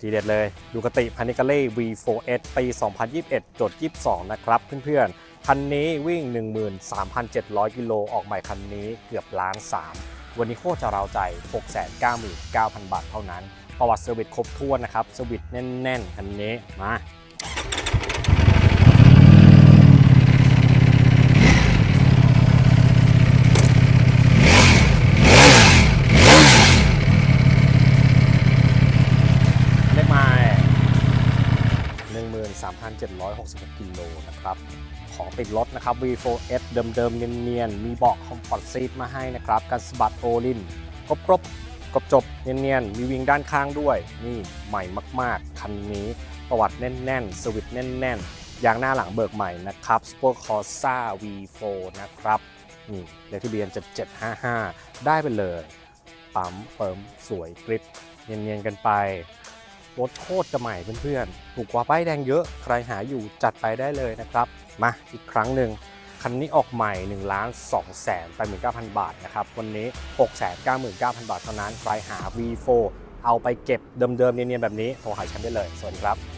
ทีเด็ดเลยดูกติพานิกาเล่ V4S ปี 2021จด22 นะครับเพื่อนๆ คันนี้วิ่ง 13,700 กิโลออกใหม่คันนี้เกือบล้าน3 วันนี้โคตรจะเราใจ 699,000 บาทเท่านั้น ประวัติเซอร์วิสครบถ้วนนะครับเซอร์วิสแน่น ๆ คันนี้มา เลขไม้ 3,766 กิโลนะครับ ของติดรถนะครับ V4S เดิมๆ เนียนๆ มีเบาะคอมฟอร์ตซีทมาให้นะครับกันสะบัดโอลินครบครบกบจบเนียนๆ มีวิงด้านข้างด้วย นี่ใหม่มากๆ คันนี้ประวัติแน่นๆ สวิตช์แน่นๆ ยางหน้าหลังเบิกใหม่นะครับ Sport Corsa V4 นะครับนี่เลขทะเบียน 7755 ได้ไปเลย ปั๊มเปิมสวยกริปเนียนๆ กันไป รถโคตรจะใหม่เพื่อนๆ ถูกกว่าป้ายแดงเยอะ ใครหาอยู่จัดไปได้เลยนะครับ มาอีกครั้งหนึ่งคันนี้ออกใหม่1ล้าน2แสนไป19,000บาทนะครับ วันนี้699,000บาทเท่านั้น ใครหา V4 เอาไปเก็บเดิมๆเนียนๆแบบนี้ โทรหาฉันได้เลย สวัสดีครับ